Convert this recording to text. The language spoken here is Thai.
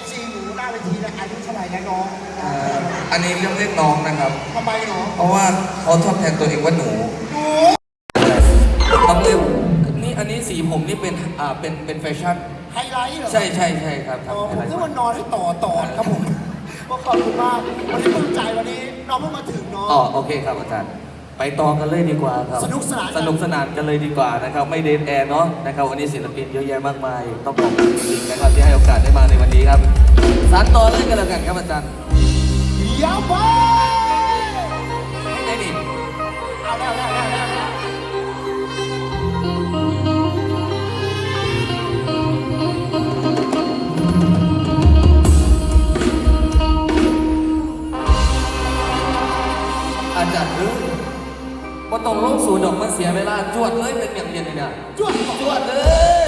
FC หนูหน้าเวทีนะอายุเท่าไหร่นะน้องเอ่ออันนี้เรื่องเรียกน้องนะครับ ทำไมหนูเพราะว่าเขาชอบแทนตัวเองว่าหนูหนูต้องเรียกนี่อันนี้สีผมนี่เป็นอ่าเป็นเป็นแฟชั่น ไฮไลท์เหรอใช่ใช่ใช่ครับอ๋อทำผมอะไรนึกว่านอนให้ต่อต่อครับผมก็ขอบคุณมากวันนี้ภูมิใจวันนี้น้องเพิ่งมาถึงเนาะ อ๋อโอเคครับอาจารย์ ไปต่อกันเลยดีกว่าครับ สนุกสนานสนุกสนานกันเลยดีกว่านะครับ ไม่เดนแอร์เนาะนะครับวันนี้ศิลปินเยอะแยะมากมาย ต้องขอบคุณจริงๆนะครับที่ให้โอกาสได้มาในวันนี้ครับสานต่อเลยกันแล้วกันครับอาจารย์เดี๋ยวไปให้ได้ดิเอาแล้วแล้วแล้วแล้วแล้วอาจารย์เออ ว่ต้องลงสู่ดอกมันเสียเวลาจวดเลยเป็นอย่างเดียวเลยนี่ยจวดจวดเลย